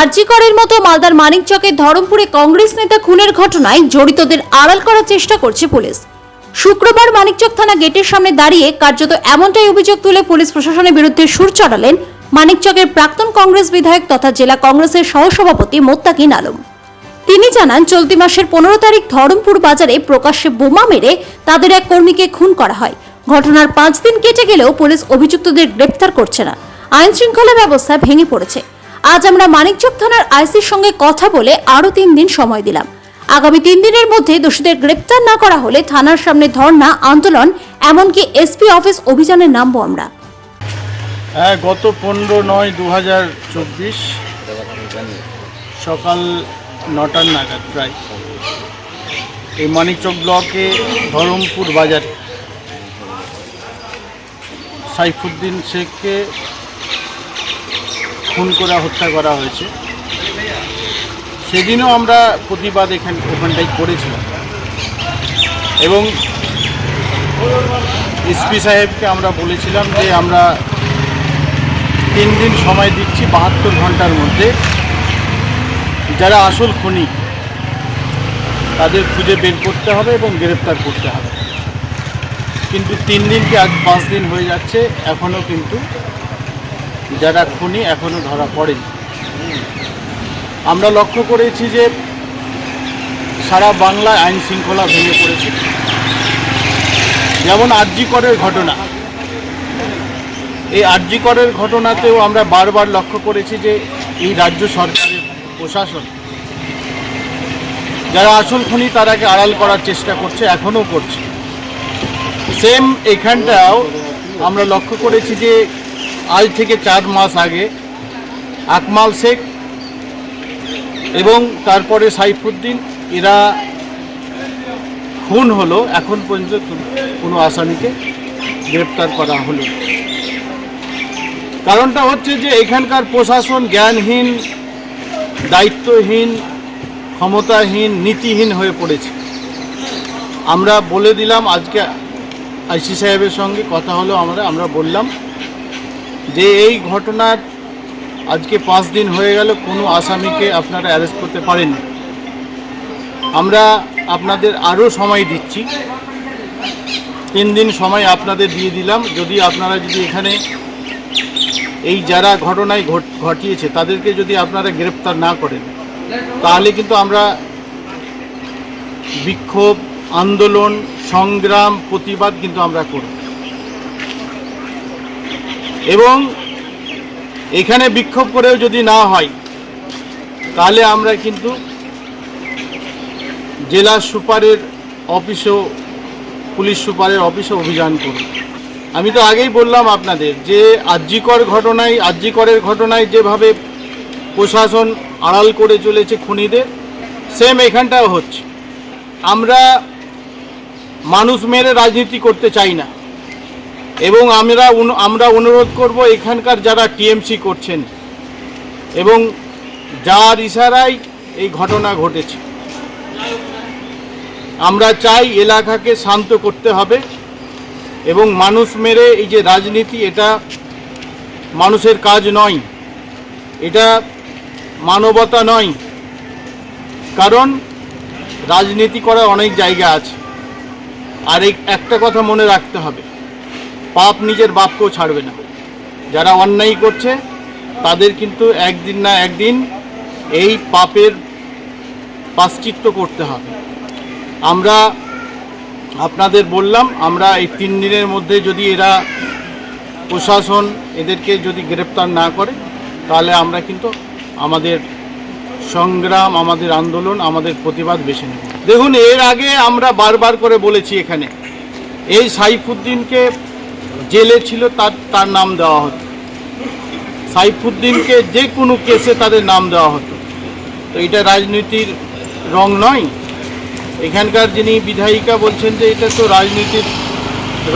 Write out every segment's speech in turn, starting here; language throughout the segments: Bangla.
আরজিকরের মতো মালদার মানিকচকের ধরমপুরে কংগ্রেস নেতা খুনের ঘটনায় জড়িতদের আড়াল করার চেষ্টা করছে পুলিশ। শুক্রবার মানিকচক থানা গেটের সামনে দাঁড়িয়ে কার্যত এমনটাই অভিযোগ তুলে পুলিশ প্রশাসনের বিরুদ্ধে সুর চড়ালেন মানিকচকের প্রাক্তন কংগ্রেস বিধায়ক তথা জেলা কংগ্রেসের সহসভাপতি মোত্তাকিন আলম। তিনি জানান, চলতি মাসের পনেরো তারিখ ধরমপুর বাজারে প্রকাশ্যে বোমা মেরে তাদের এক কর্মীকে খুন করা হয়। ঘটনার পাঁচ দিন কেটে গেলেও পুলিশ অভিযুক্তদের গ্রেপ্তার করছে না। আইন শৃঙ্খলা ব্যবস্থা ভেঙে পড়েছে। আজ আমরা মানিকচক থানার আইসির সঙ্গে কথা বলে আরও তিন দিন সময় দিলাম। আগামী তিন দিনের মধ্যে দোষীদের গ্রেপ্তার না করা হলে থানার সামনে ধর্ণা, আন্দোলন, এমনকি এসপি অফিস অভিযানে নামবো আমরা। হ্যাঁ গত পনেরো নয় দু হাজার চব্বিশ সকাল নটার নাগাদ প্রায় এই মানিকচক ব্লকে ধরমপুর বাজারে সাইফুদ্দিন শেখকে খুন করে হত্যা করা হয়েছে। সেদিনও আমরা প্রতিবাদ এখান ওখানটাই করেছিলাম। এবং এসপি সাহেবকে আমরা বলেছিলাম যে আমরা তিন দিন সময় দিচ্ছি বাহাত্তর ঘণ্টার মধ্যে। যারা আসল খুনি, তাদের খুঁজে বের করতে হবে এবং গ্রেপ্তার করতে হবে। কিন্তু তিন দিনকে আজ পাঁচ দিন হয়ে যাচ্ছে, এখনও কিন্তু যারা খুনি এখনও ধরা পড়েনি। আমরা লক্ষ্য করেছি যে সারা বাংলায় আইন শৃঙ্খলা ভেঙে পড়েছে। যেমন আরজিকরের ঘটনা। এই আরজিকরের ঘটনাতেও আমরা বারবার লক্ষ্য করেছি যে এই রাজ্য সরকারের প্রশাসন, যারা আসল খনি তারাকে আড়াল করার চেষ্টা করছে, এখনও করছে। সেম এখানটাও আমরা লক্ষ্য করেছি যে আজ থেকে চার মাস আগে আকমাল শেখ এবং তারপরে সাইফুদ্দিন, এরা খুন হলো, এখন পর্যন্ত কোনো আসামিকে গ্রেপ্তার করা হলো। কারণটা হচ্ছে যে এখানকার প্রশাসন জ্ঞানহীন, দায়িত্বহীন, ক্ষমতাহীন, নীতিহীন হয়ে পড়েছে। আমরা বলে দিলাম, আজকে আইসি সাহেবের সঙ্গে কথা হলো, আমরা আমরা বললাম যে এই ঘটনার আজকে পাঁচ দিন হয়ে গেল, কোনো আসামিকে আপনারা অ্যারেস্ট করতে পারেননি। আমরা আপনাদের আরও সময় দিচ্ছি। তিন দিন সময় আপনাদের দিয়ে দিলাম। যদি আপনারা যদি এখানে এই যারা ঘটনায় ঘট- ঘটিয়েছে, তাদেরকে যদি আপনারা গ্রেপ্তার না করেন, তাহলে কিন্তু আমরা বিক্ষোভ, আন্দোলন, সংগ্রাম, প্রতিবাদ কিন্তু আমরা করব। এবং এখানে বিক্ষোভ করেও যদি না হয়, তাহলে আমরা কিন্তু জেলা সুপারের অফিসেও, পুলিশ সুপারের অফিসে অভিযান করব। আমি তো আগেই বললাম আপনাদের যে আর্যিকর ঘটনায়, আর্যিকরের ঘটনায় যেভাবে প্রশাসন আড়াল করে চলেছে খুনিদের সেম এখানটাও হচ্ছে। আমরা মানুষ মেরে রাজনীতি করতে চাই না। এবং আমরা আমরা অনুরোধ করব এখানকার যারা টিএমসি করছেন এবং যার ইশারায় এই ঘটনা ঘটেছে। আমরা চাই এলাকাকে শান্ত করতে হবে এবং মানুষ মেরে এই যে রাজনীতি, এটা মানুষের কাজ নয়। এটা মানবতা নয়। কারণ রাজনীতি করার অনেক জায়গা আছে। আর একটা কথা মনে রাখতে হবে। পাপ নিজের বাপকেও ছাড়বে না। যারা অন্যায় করছে, তাদের কিন্তু একদিন না একদিন এই পাপের পাশ্চিত্য করতে হবে। আমরা আপনাদের বললাম, আমরা এই তিন দিনের মধ্যে যদি এরা প্রশাসন এদেরকে যদি গ্রেপ্তার না করে, তাহলে আমরা কিন্তু আমাদের সংগ্রাম, আমাদের আন্দোলন, আমাদের প্রতিবাদ বেছে নেব। দেখুন, এর আগে আমরা বারবার করে বলেছি এখানে, এই সাইফুদ্দিনকে জেলে ছিল, তার তার নাম দেওয়া হতো। সাইফুদ্দিনকে যে কোনো কেসে তাদের নাম দেওয়া হতো। তো এটা রাজনীতির রং নয়। এখানকার যিনি বিধায়িকা বলছেন যে এটা তো রাজনীতির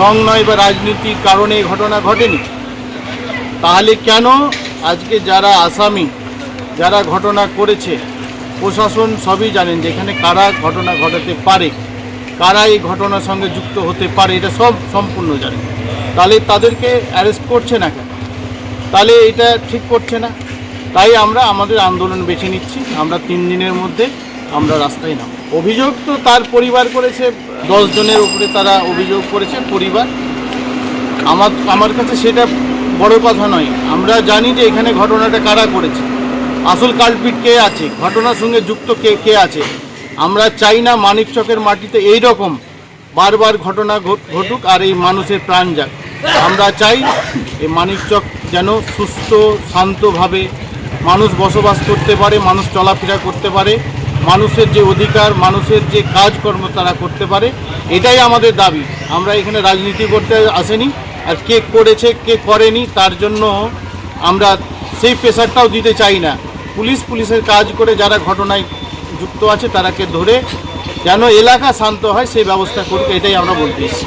রং নয় বা রাজনীতির কারণে ঘটনা ঘটেনি। তাহলে কেন আজকে যারা আসামি, যারা ঘটনা করেছে, প্রশাসন সবই জানেন যে এখানে কারা ঘটনা ঘটাতে পারে, কারা এই ঘটনার সঙ্গে যুক্ত হতে পারে, এটা সব সম্পূর্ণ জানেন। তাহলে তাদেরকে অ্যারেস্ট করছে না কেন? তাহলে এটা ঠিক করছে না। তাই আমরা আমাদের আন্দোলন বেছে নিচ্ছি। আমরা তিন দিনের মধ্যে আমরা রাস্তায় নাম অভিযোগ তো তার পরিবার করেছে। দশ জনের উপরে তারা অভিযোগ করেছে পরিবার। আমার আমার কাছে সেটা বড় কথা নয়। আমরা জানি যে এখানে ঘটনাটা কারা করেছে। আসল কালপিট কে আছে? ঘটনার সঙ্গে যুক্ত কে কে আছে? আমরা চাই না মানিকচকের মাটিতে এই রকম বারবার ঘটনা ঘট- ঘটুক আর এই মানুষের প্রাণ যাক। আমরা চাই এই মানিকচক যেন সুস্থ, শান্তভাবে মানুষ বসবাস করতে পারে, মানুষ চলাফেরা করতে পারে, মানুষের যে অধিকার, মানুষের যে কাজকর্ম তারা করতে পারে, এটাই আমাদের দাবি। আমরা এখানে রাজনীতি করতে আসেনি, আর কে করেছে, কে করেনি, তার জন্য আমরা সেই প্রেশারটাও দিতে চাই না। পুলিশ, পুলিশের কাজ করে যারা ঘটনায় যুক্ত আছে, তারাকে ধরে যেন এলাকা শান্ত হয়, সেই ব্যবস্থা করুক, এটাই আমরা বলতে এসেছি।